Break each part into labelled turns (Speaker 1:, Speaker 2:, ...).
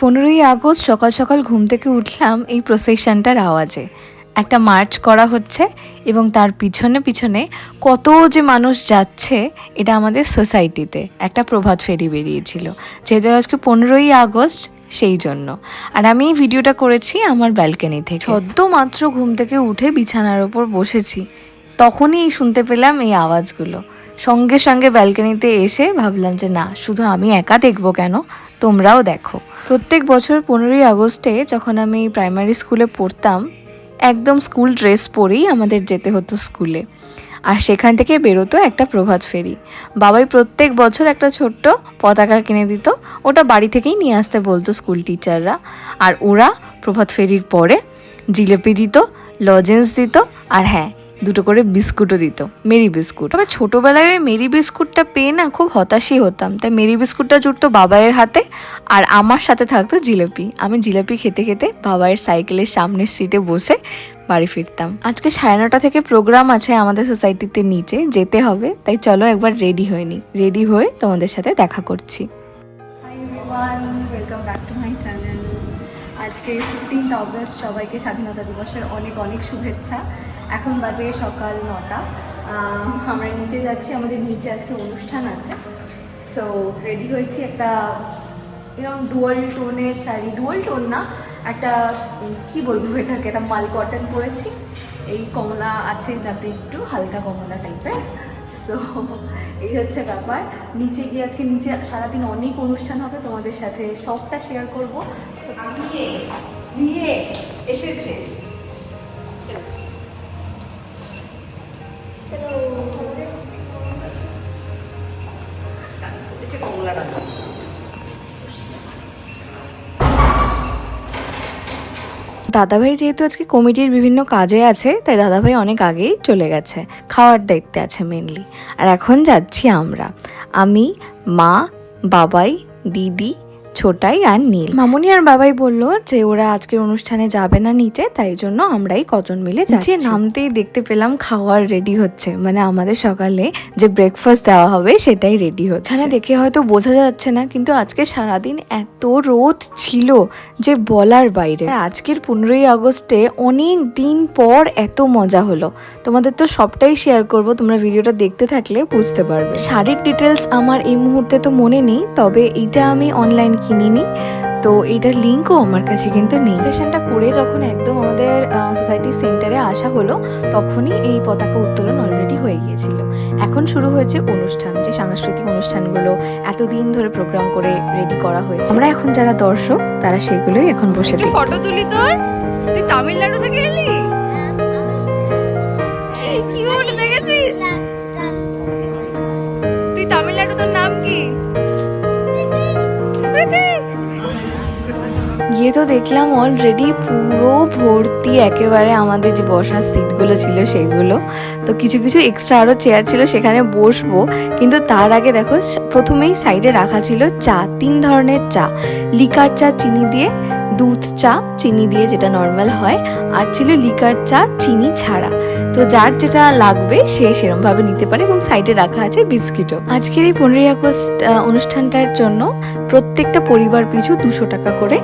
Speaker 1: পনেরোই আগস্ট সকাল সকাল ঘুম থেকে উঠলাম এই প্রসেশনটার আওয়াজে। একটা মার্চ করা হচ্ছে এবং তার পিছনে পিছনে কত যে মানুষ যাচ্ছে, এটা আমাদের সোসাইটিতে একটা প্রভাত ফেরি বেরিয়েছিল। যেহেতু আজকে পনেরোই আগস্ট, সেই জন্য। আর আমি এই ভিডিওটা করেছি আমার ব্যালকনি থেকে। সদ্য মাত্র ঘুম থেকে উঠে বিছানার ওপর বসেছি। তখনই শুনতে পেলাম এই আওয়াজগুলো। সঙ্গে সঙ্গে ব্যালকনিতে এসে ভাবলাম যে, না, শুধু আমি একা দেখব কেন? তোমরাও দেখো। প্রত্যেক বছর পনেরোই আগস্টে যখন আমি প্রাইমারি স্কুলে পড়তাম, একদম স্কুল ড্রেস পরেই আমাদের যেতে হতো স্কুলে আর সেখান থেকে বেরোতো একটা প্রভাত ফেরি। বাবাই প্রত্যেক বছর একটা ছোট্ট পতাকা কিনে দিত, ওটা বাড়ি থেকেই নিয়ে আসতে বলতো স্কুল টিচাররা আর ওরা প্রভাত ফেরির পরে জিলেপি দিত লজেন্স দিত, আর হ্যাঁ দুটো করে বিস্কুটও দিত, মেরি বিস্কুট। তবে ছোটোবেলায় ওই মেরি বিস্কুটটা পেয়ে না খুব হতাশই হতাম। তাই মেরি বিস্কুটটা জুটতো বাবাইয়ের হাতে আর আমার সাথে থাকতো জিলেপি। আমি জিলেপি খেতে খেতে বাবাইয়ের সাইকেলের সামনের সিটে বসে বাড়ি ফিরতাম। আজকে সাড়ে নটা থেকে প্রোগ্রাম আছে আমাদের সোসাইটিতে নিচে, যেতে হবে। তাই চলো একবার রেডি হয়ে নিই রেডি হয়ে তোমাদের সাথে দেখা করছি।
Speaker 2: ওয়েলকাম টু মাই চ্যানেল আজকে ফিফটিন্থ অগস্ট সবাইকে স্বাধীনতা দিবসের অনেক অনেক শুভেচ্ছা। এখন বাজে সকাল নটা। আমরা নিচে যাচ্ছি, আমাদের নিচে আজকে অনুষ্ঠান আছে। সো রেডি হয়েছি একটা এরকম ডুয়াল টোনের শাড়ি। ডুয়াল টোন না, একটা, কি বলব এটাকে, একটা মাল কটন পরেছি। এই কমলা আছে যাতে একটু হালকা কমলা টাইপের সো এই হচ্ছে ব্যাপার। নিচে গিয়ে আজকে নিচে সারাদিন অনেক অনুষ্ঠান হবে, তোমাদের সাথে সবটা শেয়ার করব।
Speaker 3: নিয়ে এসেছে।
Speaker 1: দাদাভাই যেহেতু আজকে কমিটির বিভিন্ন কাজে আছে, তাই দাদাভাই অনেক আগেই চলে গেছে। খাওয়ার দায়িত্বে আছে মেনলি আর এখন যাচ্ছি আমরা। আমি, মা, বাবাই, দিদি ছোটাই আর নীল। মামনি আর বাবাই বলল যে ওরা আজকের অনুষ্ঠানে যাবে না নিচে তাই জন্য আমরাই কজন মিলে যাচ্ছি। নামতেই দেখতে পেলাম খাওয়ার রেডি হচ্ছে। মানে আমাদের সকালে যে ব্রেকফাস্ট দেওয়া হবে সেটাই রেডি হচ্ছে। এখানে দেখে হয়তো বোঝা যাচ্ছে না কিন্তু আজকে সারাদিন এত রোদ ছিল যে বলার বাইরে। আজকের পনেরোই আগস্টে অনেক দিন পর এত মজা হলো। তোমাদের তো সবটাই শেয়ার করব তোমরা ভিডিওটা দেখতে থাকলে বুঝতে পারবে। শাড়ির ডিটেলস আমার এই মুহূর্তে তো মনে নেই তবে এইটা আমি অনলাইন কিনিনি। তো এইটার লিঙ্কও আমার কাছে কিন্তু নেই। সেশনটা করে যখন একদম আমাদের সোসাইটি সেন্টারে আসা হলো তখনই এই পতাকা উত্তোলন অলরেডি হয়ে গিয়েছিল। এখন শুরু হয়েছে অনুষ্ঠান যে সাংস্কৃতিক অনুষ্ঠানগুলো এতদিন ধরে প্রোগ্রাম করে রেডি করা হয়েছে। আমরা এখন যারা দর্শক তারা সেগুলোই এখন বসে
Speaker 2: ফটো তুলি তোর? তুই তামিলনাড়ু থেকে এলি?
Speaker 1: তো দেখলাম অলরেডি পুরো ভর্তি একেবারে আমাদের যে বসার সিটগুলো ছিল সেগুলো। তো কিছু কিছু এক্সট্রা আরও চেয়ার ছিল, সেখানে বসবো। কিন্তু তার আগে দেখো, প্রথমেই সাইডে রাখা ছিল চা, তিন ধরনের চা। লিকার চা, চিনি দিয়ে দুধ চা, চিনি দিয়ে যেটা নর্মাল হয়, আর ছিল লিকার চা, চিনি ছাড়া। তো যার যেটা লাগবে সে সেরমভাবে নিতে পারে এবং সাইডে রাখা আছে বিস্কিটও। আজকের এই পনেরোই আগস্ট অনুষ্ঠানটার জন্য প্রত্যেকটা পরিবার পিছু দুশো টাকা করে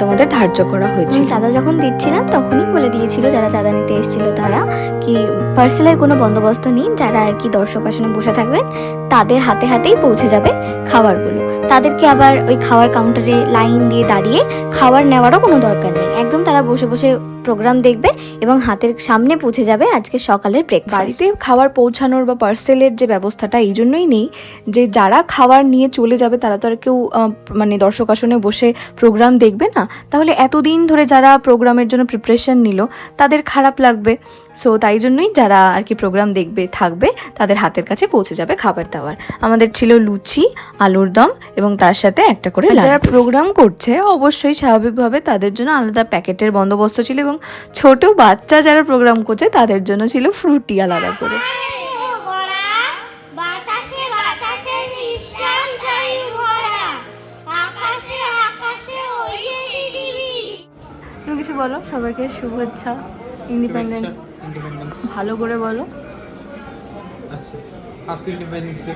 Speaker 1: তোমাদের ধার্য করা হয়েছে
Speaker 4: চাঁদা যখন দিচ্ছিলাম, তখনই বলে দিয়েছিল যারা চাঁদা নিতে এসেছিল তারা কি পার্সেলের কোনো বন্দোবস্ত নেই, যারা আর কি দর্শক আসনে বসে থাকবেন, তাদের হাতে হাতেই পৌঁছে যাবে খাবারগুলো। তাদেরকে আবার ওই খাওয়ার কাউন্টারে লাইন দিয়ে দাঁড়িয়ে খাবার নেওয়ারও কোনো দরকার নেই। একদম তারা বসে বসে প্রোগ্রাম দেখবে এবং হাতের সামনে পৌঁছে যাবে আজকে সকালের ব্রেকফাস্ট
Speaker 1: বাড়িতে খাবার পৌঁছানোর বা পার্সেলের যে ব্যবস্থাটা এই জন্যই নেই যে যারা খাবার নিয়ে চলে যাবে তারা তো আর কেউ মানে দর্শক আসনে বসে প্রোগ্রাম দেখবে না। তাহলে এতদিন ধরে যারা প্রোগ্রামের জন্য প্রিপারেশন নিল তাদের খারাপ লাগবে। সো তাই জন্যই যারা আর কি প্রোগ্রাম দেখবে থাকবে তাদের হাতের কাছে পৌঁছে যাবে খাবার দাবার। আমাদের ছিল লুচি আলুর দম এবং তার সাথে একটা করে যারা প্রোগ্রাম করছে অবশ্যই স্বাভাবিকভাবে তাদের জন্য আলাদা প্যাকেটের বন্দোবস্ত ছিল এবং ছোট বাচ্চা যারা প্রোগ্রাম করছে তাদের জন্য ছিল ফ্রুটি আলাদা করে।
Speaker 2: কিছু বলো? সবাইকে শুভেচ্ছা ইন্ডিপেন্ডেন্ট ভালো করে বলো।
Speaker 5: আচ্ছা হ্যাপি ইন্ডিপেন্ডেন্স ডে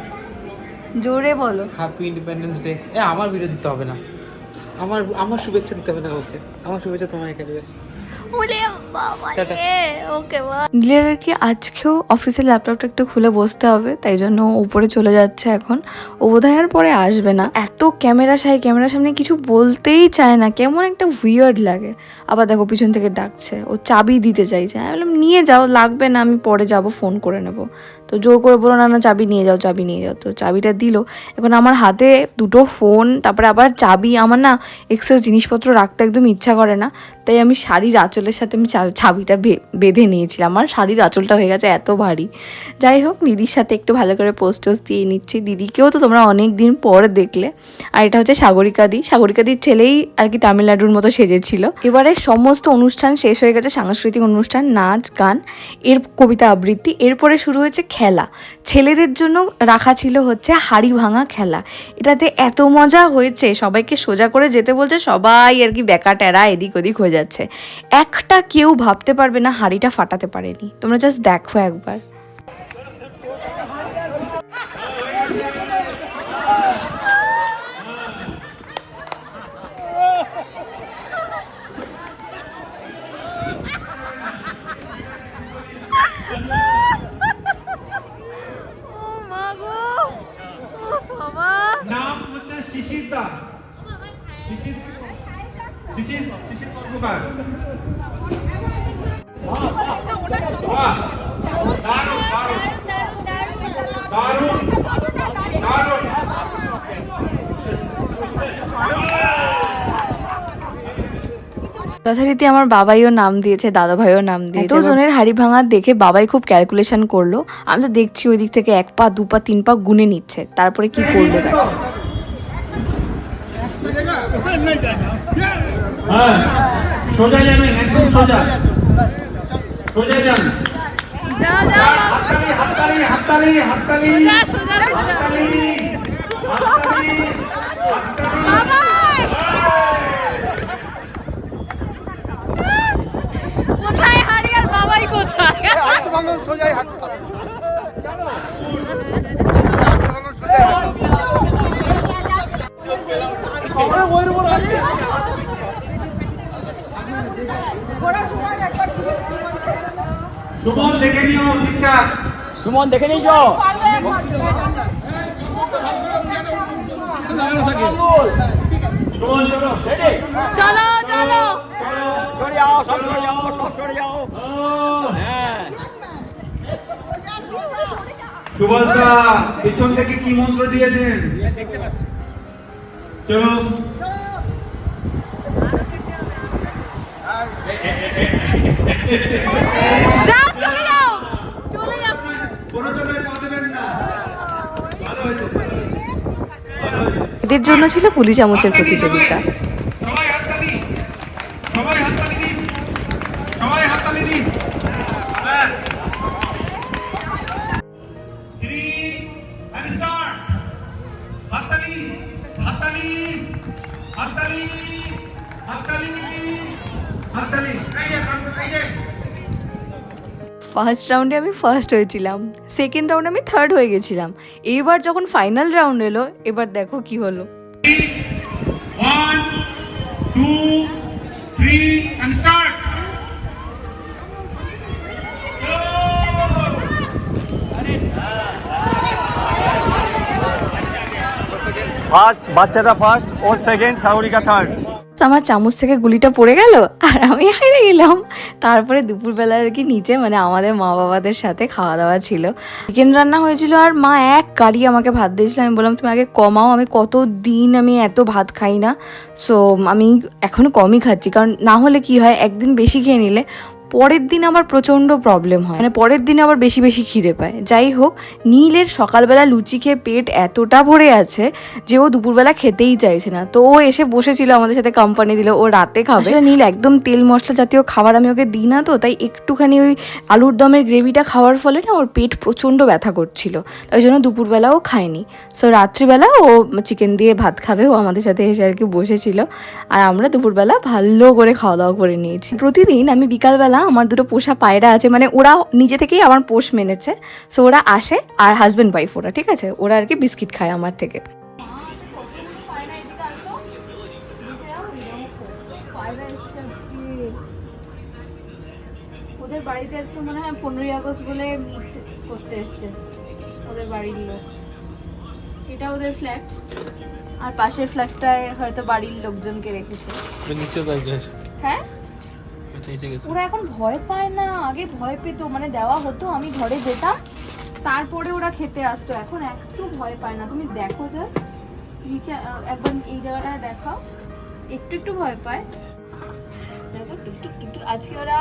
Speaker 2: জোরে বলো।
Speaker 5: হ্যাপি ইন্ডিপেন্ডেন্স ডে এ আমার ভিডিও দিতে হবে না। আমার আমার শুভেচ্ছা দিতে হবে না ওকে আমার শুভেচ্ছা তোমার এখানে
Speaker 1: আর কি আজকেও অফিসের ল্যাপটপটা একটু খুলে বসতে হবে তাই জন্য উপরে চলে যাচ্ছে এখন। ও বোধহয় আর পরে আসবে না। এত ক্যামেরা সাই ক্যামেরার সামনে কিছু বলতেই চায় না কেমন একটা উইয়ার্ড লাগে। আবার দেখো পিছন থেকে ডাকছে ও চাবি দিতে চাইছে। আমি বললাম নিয়ে যাও লাগবে না আমি পরে যাব ফোন করে নেব। তো জোর করে বলো, না না, চাবি নিয়ে যাও, চাবি নিয়ে যাও। তো চাবিটা দিল। এখন আমার হাতে দুটো ফোন, তারপরে আবার চাবি। আমার না এক্সেস জিনিসপত্র রাখতে একদম ইচ্ছা করে না। তাই আমি শাড়ির আঁচলের সাথে আমি চাবিটা বেঁধে নিয়েছিলাম। আমার শাড়ির আঁচলটা হয়ে গেছে এত ভারী। যাই হোক, দিদির সাথে একটু ভালো করে পোস্ট দিয়ে নিচ্ছি। দিদিকেও তো তোমরা অনেক দিন পর দেখলে। আর এটা হচ্ছে সাগরিকা দি। সাগরিকা দির ছেলেই আর কি তামিলনাড়ুর মতো সেজেছিল। এবারে সমস্ত অনুষ্ঠান শেষ হয়ে গেছে, সাংস্কৃতিক অনুষ্ঠান, নাচ, গান, এর কবিতা আবৃত্তি। এরপরে শুরু হয়েছে খেলা। ছেলেদের জন্য রাখা ছিল হচ্ছে হাড়ি ভাঙা খেলা। এটাতে এত মজা হয়েছে, সবাইকে সোজা করে যেতে বলছে, সবাই আর কি বেকা টেরা এদিক ওদিক হয়ে যাচ্ছে। একটা কেউ ভাবতে পারবে না হাড়িটা ফাটাতে পারেনি। তোমরা জাস্ট দেখো একবার
Speaker 5: নাম হচ্ছে শিশির দা শিশির শিশির শিশির কর্মকার দারুণ, দারুণ, দারুণ, দারুণ।
Speaker 1: যথারীতি আমার বাবাইও নাম দিয়েছে দাদা ভাইও নাম দিয়েছে। জনের হাড়ি ভাঙা দেখে বাবাই খুব ক্যালকুলেশন করল। আমি তো দেখছি ওই দিক থেকে এক পা দু পা তিন পা গুনে নিচ্ছে। তারপরে কি করল দেখো।
Speaker 6: হ্যাঁ সোজা যাবেন একদম সোজা। সোজা যান।
Speaker 5: হাততালি, হাততালি, হাততালি, হাততালি। হাততালি।
Speaker 2: কোথায় হারি আর বাবাই কোথায়?
Speaker 6: সুমন দেখে নিও
Speaker 7: সুমন দেখে
Speaker 6: সুমন চলো।
Speaker 2: চলো চলো।
Speaker 7: সরে যাও সব সরে যাও সব সরে যাও। হ্যাঁ
Speaker 6: সুভাষদা পেছন থেকে কি মন্ত্র দিয়েছেন? চলো
Speaker 2: যাও চলে যাও। চলে যাও।
Speaker 6: কোনো চলে পা দেবেন না ভালো হয়েছে
Speaker 1: এদের জন্য ছিল পুলিশ চামচের প্রতিযোগিতা।
Speaker 5: হাততালি হাততালি হাততালি হাততালি। এই যে এই যে।
Speaker 1: ফার্স্ট রাউন্ডে আমি ফার্স্ট হয়েছিলাম। সেকেন্ড রাউন্ডে আমি থার্ড হয়ে গেছিলাম। এইবার যখন ফাইনাল রাউন্ড এলো এবার দেখো কি হলো।
Speaker 5: ওয়ান টু
Speaker 7: ফার্স্ট বাচ্চাটা ফার্স্ট ও সেকেন্ড থার্ড
Speaker 1: আমার চামচ থেকে গুলিটা পড়ে গেল, আর আমি হেরে গেলাম। তারপরে দুপুরবেলা আর কি নিচে মানে আমাদের মা বাবাদের সাথে খাওয়া দাওয়া ছিল। চিকেন রান্না হয়েছিল, আর মা এক কারি আমাকে ভাত দিয়েছিল। আমি বললাম, তুমি আগে কমাও, আমি কত দিন আমি এত ভাত খাই না? সো আমি এখনও কমই খাচ্ছি, কারণ না হলে কি হয়, একদিন বেশি খেয়ে নিলে পরের দিন আবার প্রচণ্ড প্রবলেম হয়। মানে পরের দিন আবার বেশি বেশি খিদে পায়। যাই হোক, নীলের সকালবেলা লুচি খেয়ে পেট এতটা ভরে আছে যে ও দুপুরবেলা খেতেই চাইছে না। তো ও এসে বসেছিল, আমাদের সাথে কোম্পানি দিল, ও রাতে খাবে। নীল একদম তেল মশলা জাতীয় খাবার আমি ওকে দিই না তো, তাই একটুখানি ওই আলুর দমের গ্রেভিটা খাওয়ার ফলে না ওর পেট প্রচণ্ড ব্যথা করছিল। তাই জন্য দুপুরবেলা ও খায়নি সো রাত্রিবেলা ও চিকেন দিয়ে ভাত খাবে, ও আমাদের সাথে এসে আর কি বসেছিল। আর আমরা দুপুরবেলা ভালো করে খাওয়া দাওয়া করে নিয়েছি। প্রতিদিন আমি বিকালবেলা আমার দুটো পোষা পায়রা আছে মানে ওরা নিজে থেকেই আমার পোষ মেনেছে। সো ওরা আসে আর হাজব্যান্ড ওয়াইফ ওরা ঠিক আছে? ওরা আর কি বিস্কিট খায় আমার থেকে।
Speaker 2: ওদের বাড়িতে আজকে মনে হয় পনেরোই আগস্ট বলে মিট করতে এসছে ওদের বাড়ির লোক। এটা ওদের ফ্ল্যাট আর পাশের ফ্ল্যাটটায় হয়তো বাড়ির লোকজনকে রেখেছে। হ্যাঁ? ওরা এখন ভয় পায় না আগে ভয় পেত মানে দেওয়া হতো আমি ঘরে যেতাম তারপরে ওরা খেতে আসতো এখন একটু ভয় পায় না। তুমি দেখো জাস্ট নিচে একবার এই জায়গাটায় দেখাও একটু একটু ভয় পায়। দেখো টুকটুক টুকটুক আজকে ওরা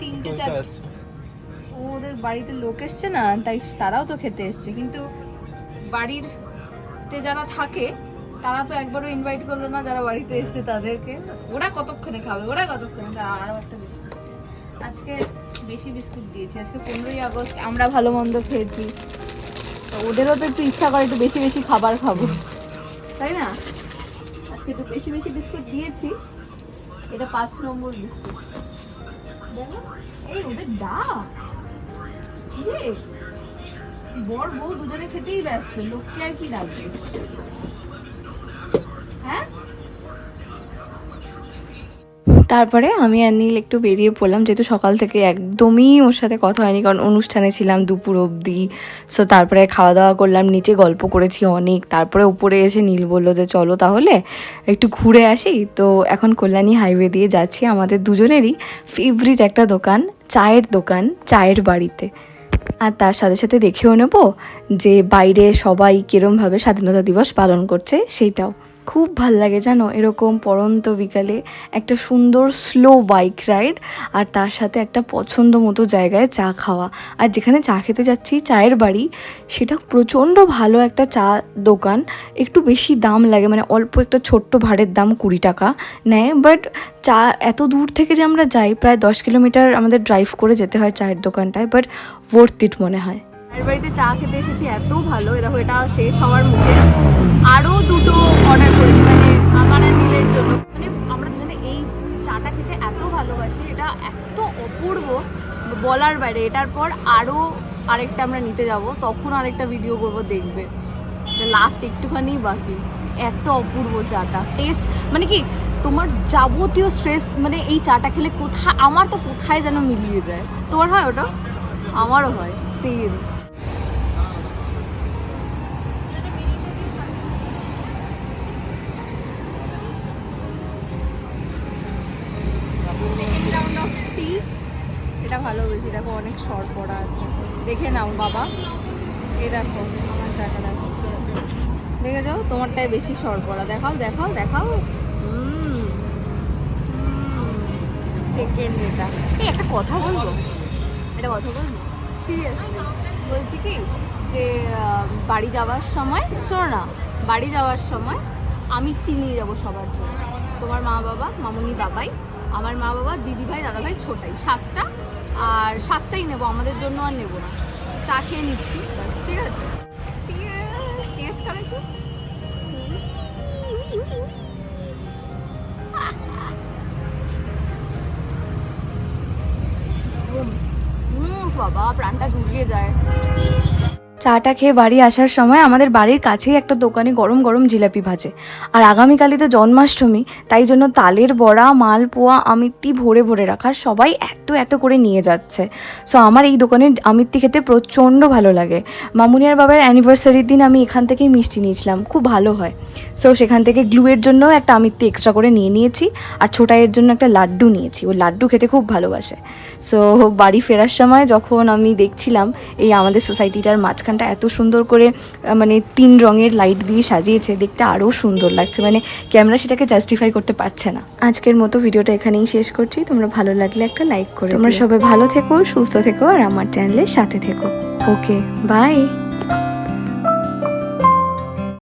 Speaker 2: তিনটে চার ও ওদের বাড়িতে লোক এসছে না তাই তারাও তো খেতে এসছে কিন্তু বাড়ির তে যারা থাকে তারা তো একবারও ইনভাইট করল না যারা বাড়িতে এসছে তাদেরকে। ওরা কতক্ষণে খাবে? ওরা কতক্ষণে খাবে? আরও একটা বিস্কুট আজকে বেশি বিস্কুট দিয়েছি। আজকে পনেরোই আগস্ট আমরা ভালো মন্দ খেয়েছি। ওদেরও তো একটু ইচ্ছা করে একটু বেশি বেশি খাবার খাব। তাই না? আজকে একটু বেশি বেশি বিস্কুট দিয়েছি। এটা পাঁচ নম্বর বিস্কুট। এই ওদের ডাক। রে, বর বউ দুজনে খেতেই ব্যস্ত। লোককে আর কি ডাকবে
Speaker 1: তারপরে আমি আর নীল একটু বেরিয়ে পড়লাম, যেহেতু সকাল থেকে একদমই ওর সাথে কথা হয়নি, কারণ অনুষ্ঠানে ছিলাম দুপুর অবধি। সো তারপরে খাওয়া দাওয়া করলাম, নিচে গল্প করেছি অনেক। তারপরে উপরে এসে নীল বলল যে, চলো তাহলে একটু ঘুরে আসি। তো এখন কল্যাণী হাইওয়ে দিয়ে যাচ্ছি, আমাদের দুজনেরই ফেভারিট একটা দোকান, চায়ের দোকান, চায়ের বাড়িতে। আর তার সাথে সাথে দেখেও নেব যে, বাইরে সবাই কীরমভাবে স্বাধীনতা দিবস পালন করছে, সেইটাও। খুব ভালো লাগে, জানো? এরকম পরন্ত বিকালে একটা সুন্দর স্লো বাইক রাইড আর তার সাথে একটা পছন্দ মতো জায়গায় চা খাওয়া। আর যেখানে চা খেতে যাচ্ছি, চায়ের বাড়ি, সেটা প্রচণ্ড ভালো একটা চা দোকান। একটু বেশি দাম লাগে মানে অল্প একটা ছোট্ট ভাড়ের দাম কুড়ি টাকা নেয়। বাট চা এত দূর থেকে যে আমরা যাই, প্রায় দশ কিলোমিটার আমাদের ড্রাইভ করে যেতে হয় চায়ের দোকানটায় বাট ওয়ার্থ ইট মনে হয়।
Speaker 2: এর বাড়িতে চা খেতে এসেছি, এত ভালো। দেখো, এটা শেষ হওয়ার মুখে। আরও দুটো অর্ডার করেছি মানে আমার আর নীলের জন্য। মানে আমরা দুজনে এই চাটা খেতে এত ভালোবাসি, এটা এত অপূর্ব বলার বাইরে। এটার পর আরও আরেকটা আমরা নিতে যাব, তখন আরেকটা ভিডিও করব, দেখবে। লাস্ট একটুখানি বাকি। এত অপূর্ব চাটা। টেস্ট মানে কি, তোমার যাবতীয় স্ট্রেস মানে এই চাটা খেলে কোথায় আমার তো কোথায় যেন মিলিয়ে যায়। তোমার হয় ওটা? আমারও হয় সেম শর্ট পড়া আছে। দেখে নাও বাবা। এই দেখো, আমার চাটা দেখো। দেখে যাও, তোমারটাই বেশি শর্ট পড়া দেখাও দেখাও দেখাও। সেকেন্ড এটা। এই, একটা কথা বলব? একটা কথা বলব? সিরিয়াসলি বলছি কি যে বাড়ি যাওয়ার সময়, শোনো না, বাড়ি যাওয়ার সময় আমি নিয়ে যাব সবার জন্য। তোমার মা বাবা, মামুনি বাবাই, আমার মা বাবা দিদি ভাই দাদা ভাই ছোটাই। সাতটা আর সাতটাই নেব, আমাদের জন্য আর নেব না। চা খেয়ে নিচ্ছি, ব্যাস, ঠিক আছে? বাবা, প্রাণটা জুড়িয়ে যায়।
Speaker 1: চাটা খেয়ে বাড়ি আসার সময় আমাদের বাড়ির কাছেই একটা দোকানে গরম গরম জিলাপি ভাজে। আর আগামীকালই তো জন্মাষ্টমী, তাই জন্য তালের বড়া, মালপোয়া, আমিত্তি ভরে ভরে রাখার সবাই এত এত করে নিয়ে যাচ্ছে। সো আমার এই দোকানের আমিত্তি খেতে প্রচণ্ড ভালো লাগে। মামুনিয়ার বাবার অ্যানিভার্সারির দিন আমি এখান থেকেই মিষ্টি নিয়েছিলাম, খুব ভালো হয়। সো সেখান থেকে গ্লুয়ের জন্য একটা আমিত্তি এক্সট্রা করে নিয়ে নিয়েছি, আর ছোটাইয়ের জন্য একটা লাড্ডু নিয়েছি, ও লাড্ডু খেতে খুব ভালোবাসে। সো বাড়ি ফেরার সময় যখন আমি দেখছিলাম এই আমাদের সোসাইটিটার মাঝখানটা এত সুন্দর করে মানে তিন রঙের লাইট দিয়ে সাজিয়েছে দেখতে আরও সুন্দর লাগছে। মানে ক্যামেরা সেটাকে জাস্টিফাই করতে পারছে না। আজকের মতো ভিডিওটা এখানেই শেষ করছি। তোমরা ভালো লাগলে একটা লাইক করে তোমরা সবাই ভালো থেকো সুস্থ থেকো আর আমার চ্যানেলের সাথে থেকো। Okay bye